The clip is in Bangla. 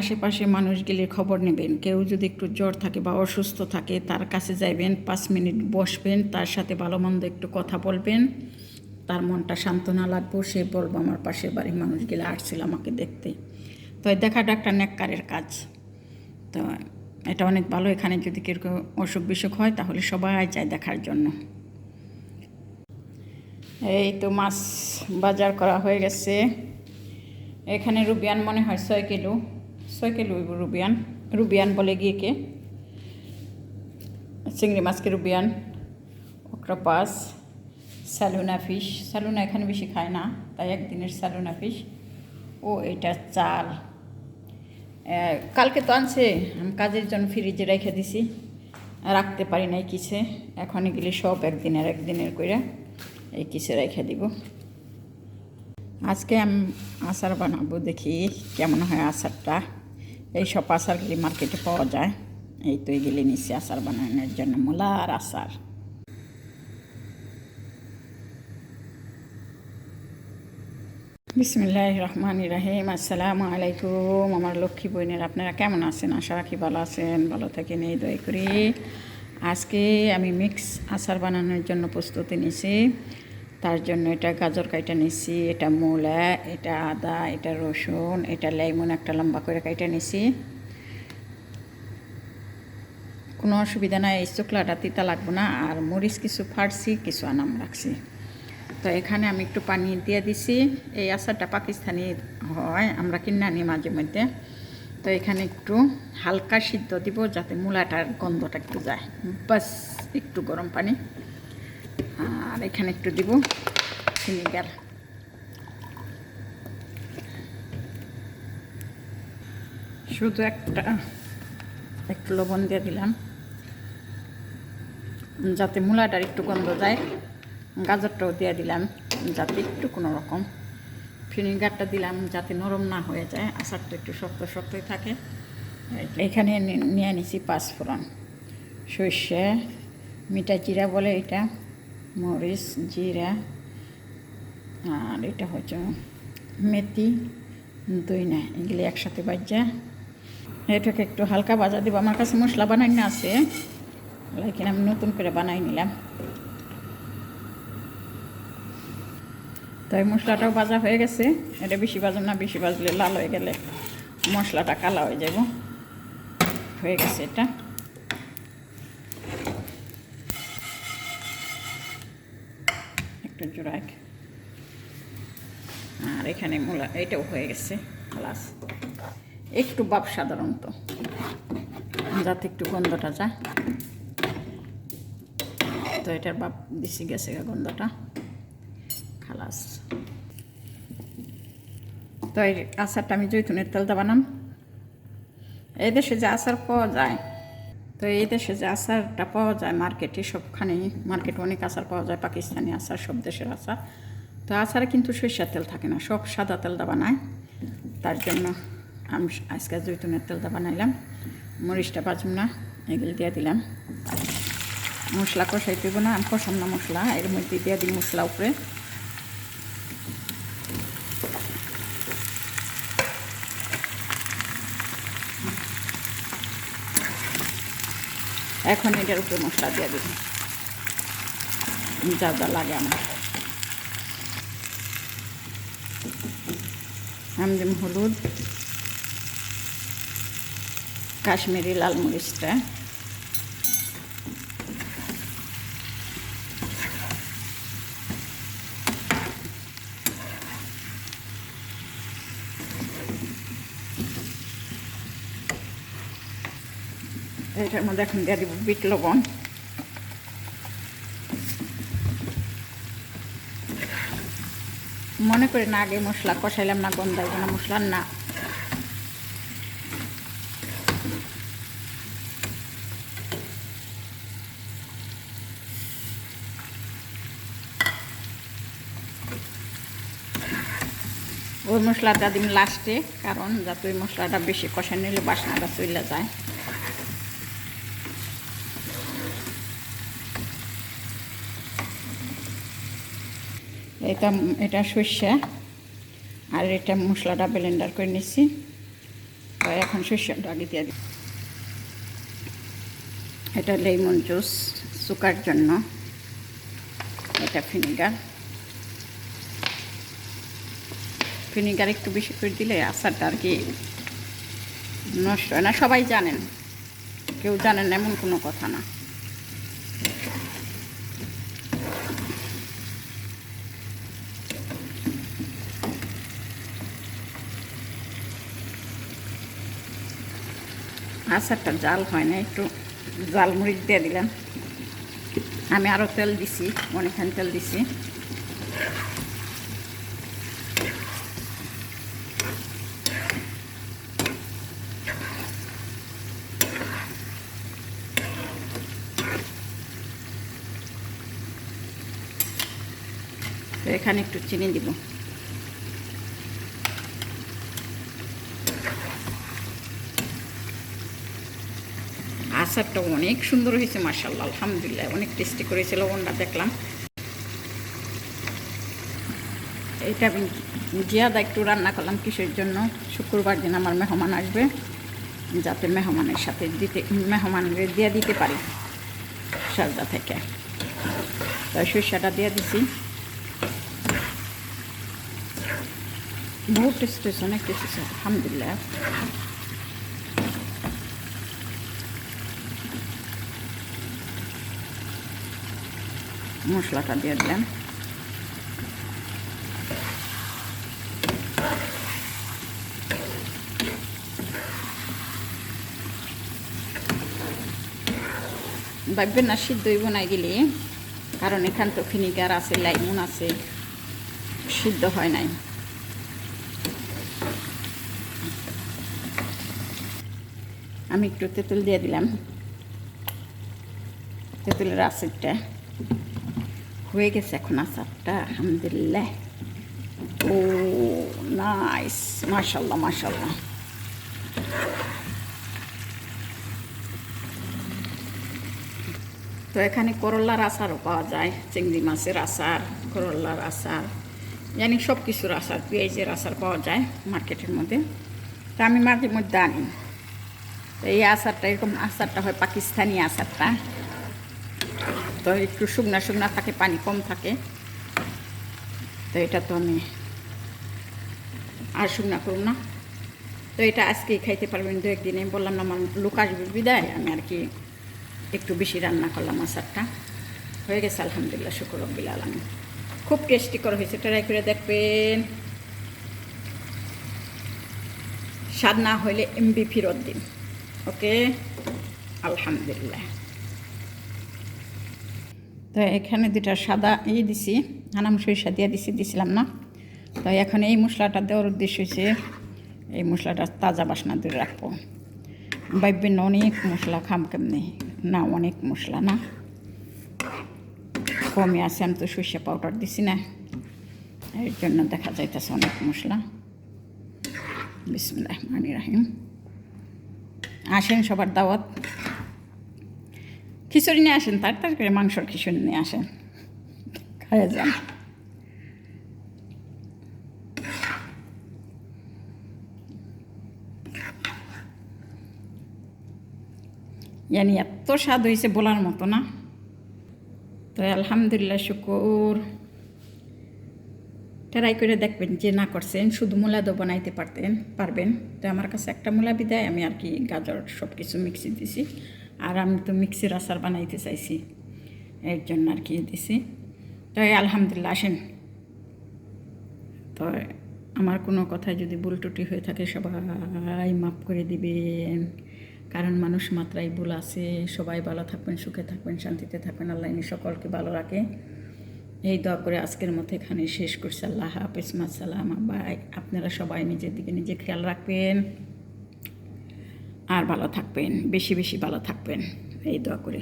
আশেপাশে মানুষগুলির খবর নেবেন। কেউ যদি একটু জ্বর থাকে বা অসুস্থ থাকে, তার কাছে যাইবেন, পাঁচ মিনিট বসবেন, তার সাথে ভালো মন্দ একটু কথা বলবেন। তার মনটা সান্ত্বনা লাগবো, সে বলব, আমার পাশের বাড়ির মানুষগুলো আসছিল আমাকে দেখতে। তো দেখাটা একটা নেককারের কাজ। তো এটা অনেক ভালো, এখানে যদি কেউ অসুখ বিসুখ হয়, তাহলে সবাই যায় দেখার জন্য। এই তো মাছ বাজার করা হয়ে গেছে। এখানে রুবিয়ান মনে হয় ছয় কিলো। ছয় কিলো হইব রুবিয়ান রুবিয়ান বলে গিয়ে কে? চিংড়ি মাছকে রুবিয়ান অক্টোপাস স্যালুনা ফিশ স্যালুনা এখানে বেশি খায় না, তাই একদিনের স্যালুনা ফিশ ও, এটা চাল। কালকে তো আনছে, আমি কাজের জন্য ফ্রিজে রেখে দিছি। রাখতে পারি নাই কিসে এখন এগুলি সব একদিনের একদিনের করে এই কিসে রেখে দিব। আজকে আমি আচার বানাবো দেখি কেমন হয় আচারটা। এই সব আচারগুলি মার্কেটে পাওয়া যায়? এই তো এগুলি নিচ্ছি আচার বানানোর জন্য মূলার আচার। বিসমিল্লাহ রহমান রাহিম, আসসালামু আলাইকুম। আমার লক্ষ্মী বোনের আপনারা কেমন আছেন? আশা রাখি ভালো আছেন, ভালো থাকেন, এই দয় করি। আজকে আমি মিক্স আচার বানানোর জন্য প্রস্তুতি নিছি তার জন্য এটা গাজর কাইটা নিছি, এটা মূলা, এটা আদা, এটা রসুন, এটা লেমন একটা লম্বা করে কাইটা নিছি। কোনো অসুবিধা নাই, এই চোকলাটা তিতা লাগবো না, আর মরিচ কিছু ফাড়ছি, কিছু আনাম রাখছি। তো এখানে আমি একটু পানি দিয়ে দিছি, এই আচারটা পাকিস্তানি হয়, আমরা কিনে আনি মাঝে মধ্যে। তো এখানে একটু হালকা সিদ্ধ দিব, যাতে মূলাটার গন্ধটা একটু যায়। বাস, একটু গরম পানি। আর এখানে একটু দিব ভিনিগার। শুধু একটা, একটু লবণ দিয়ে দিলাম, যাতে মূলাটার একটু গন্ধ যায়। গাজরটাও দিয়ে দিলাম, যাতে একটু কোনো রকম ভিনিগারটা দিলাম, যাতে নরম না হয়ে যায়, আচারটা একটু শক্ত শক্তই থাকে। এখানে নিয়ে নিছি পাঁচফোড়ন সর্ষে মিঠা জিরা বলে এটা। মরিচ, জিরা, আর এটা হচ্ছে মেথি, দই না, এগুলি একসাথে বাজা এটাকে একটু হালকা ভাজা দিব। আমার কাছে মশলা বানাই না আছে, লেকিন আমি নতুন করে বানাই নিলাম। তো এই মশলাটাও ভাজা হয়ে গেছে। এটা বেশি ভাজুন না, বেশি ভাজলে লাল হয়ে গেলে মশলাটা কালা হয়ে যাব হয়ে গেছে এটা। জোড়াক আর এখানে মূলা, এটাও হয়ে গেছে খালাস একটু বাপ সাধারণত, যাতে একটু গন্ধটা যায়। তো এটার বাপ দিছি, গেছে গন্ধটা। খালাস। তো এই আচারটা আমি জৈতুনের তেলটা বানাম। এই দেশে যে আচার পাওয়া যায় তো এই দেশে যে আচারটা পাওয়া যায় মার্কেটে সবখানেই মার্কেটে অনেক আচার পাওয়া যায়, পাকিস্তানি আচার, সব দেশের আচার। তো আচারে কিন্তু সরিষার তেল থাকে না, সব সাদা তেলটা বানায় তার জন্য আমি আজকে জৈতুনের তেলটা বানাইলাম, মরিচটা বাজুম না, এগুলো দিয়ে দিলাম। মশলা কষাই দেব না, আমি কষাম না মশলা, এর মধ্যে দিয়ে দিই মশলা উপরে। এখন এটার উপরে মশলা দিয়ে দেবেন যা যা লাগে আমার। আমি দিম হলুদ, কাশ্মীরি লাল মরিচটা। এটার মধ্যে এখন দিব, বিট লবণ। মনে করি না আগে মশলা কষাইলাম না গন্ধাইব না, মশলার না। ওই মশলাটা দিন লাস্টে, কারণ যাতে ওই মশলাটা বেশি কষা নিলে বাসনাটা চলে যায়। এটা এটা সর্ষে, আর এটা মশলাটা ব্লেন্ডার করে নিচ্ছি। এখন সর্ষেটা আগে দিয়ে দিই এটা লেমন জুস সুকার জন্য। এটা ভিনিগার ভিনিগার একটু বেশি করে দিলে আচারটা আর কি নষ্ট হয় না। সবাই জানেন, কেউ জানেন এমন কোনো কথা না। আচারটা জাল হয় না, একটু জাল মরিচ দিয়ে দিলাম। আমি আরও তেল দিছি, অনেকখানি তেল দিছি। এখানে একটু চিনি দিব। আচারটা অনেক সুন্দর হয়েছে মার্শাল্লাহ আলহামদুলিল্লাহ, অনেক টেস্টি করেছে, লবণটা দেখলাম। এইটা আমি জিয়াদা একটু রান্না করলাম কিসের জন্য? শুক্রবার দিন আমার মেহমান আসবে, যাতে মেহমানের সাথে দিতে, মেহমানের দিয়ে দিতে পারি, সাজদা থেকে। তাই সরষাটা দিয়ে দিছি। বহুত টেস্ট হয়েছে, অনেক টেস্ট হয়েছে, আলহামদুলিল্লাহ। মশলাটা দিয়ে দিলাম ভাববেন না সিদ্ধই বানাই গেলে কারণ এখান তো ফিনিগার আছে লাইমুন আছে সিদ্ধ হয় নাই আমি একটু তেঁতুল দিয়ে দিলাম তেঁতুলের আচারটা হয়ে গেছে এখন আচারটা আলহামদুলিল্লাহ ও নাইস মাশাল্লাহ মাশাল্লাহ তো এখানে করল্লার আচারও পাওয়া যায় চিংড়ি মাছের আচার করল্লার আচার জানি সব কিছুর আচার পেঁয়াজের আচার পাওয়া যায় মার্কেটের মধ্যে তা আমি মাঝে মধ্যে আনি তো এই আচারটা এরকম আচারটা হয় পাকিস্তানি আচারটা তো একটু শুকনা শুকনা থাকে, পানি কম থাকে। তো এটা তো আমি আর শুকনা করব না। তো এটা আজকেই খাইতে পারবেন, দু একদিনে। বললাম না, আমার লোক আসবে বিদায়। আমি আর কি একটু বেশি রান্না করলাম আচারটা। হয়ে গেছে, আলহামদুলিল্লাহ, শুক্র রব্বিল আলমী খুব টেস্টি করা হয়েছে, ট্রাই করে দেখবেন। স্বাদ না হইলে এমবি ফিরত দিন। ওকে? আলহামদুলিল্লাহ। তো এখানে দুটা সাদা ই দিছি হানাম সরিষা দিয়ে দিছি, দিছিলাম না। তো এখন এই মশলাটা দেওয়ার উদ্দেশ্য হয়েছে এই মশলাটা তাজা বাসনা দিয়ে রাখব। ভাববেন অনেক মশলা খাম কেমনি? না, অনেক মশলা না। কমে আছে, আমি তো সর্ষে পাউডার দিছি না। এর জন্য দেখা যাইতেছে অনেক মশলা। বিসমুল্লাহ রহমানির রাহিম। আসেন সবার দাওয়াত। খিচুড়ি নিয়ে আসেন, তার তার করে মাংসর খিচুড়ি নিয়ে আসেন। খাইয়ে যান জানি এত স্বাদ হয়েছে বলার মতো না। তো আলহামদুলিল্লাহ, শুকুর। ট্রাই করে দেখবেন যে না করছেন, শুধু মূলাদও বানাইতে পারতেন, পারবেন। তো আমার কাছে একটা মূলা বিদায়, আমি আর কি গাজর সব কিছু মিক্সি দিছি। আর আমি তো মিক্সির আচার বানাইতে চাইছি, এর জন্য আর কি দিছি। তো আলহামদুলিল্লাহ, আসেন। তো আমার কোনো কথায় যদি ভুল ত্রুটি হয়ে থাকে, সবাই মাফ করে দিবেন। কারণ মানুষ মাত্রাই ভুল আছে, সবাই ভালো থাকবেন, সুখে থাকবেন, শান্তিতে থাকবেন, আল্লাহ সকলকে ভালো রাখে। এই দোয়া করে আজকের মতো এখানে শেষ করছি। আল্লাহ হাফিজ, মাসালাম বাই আপনারা সবাই নিজের দিকে নিজে খেয়াল রাখবেন। আর ভালো থাকবেন বেশি বেশি ভালো থাকবেন। এই দোয়া করে।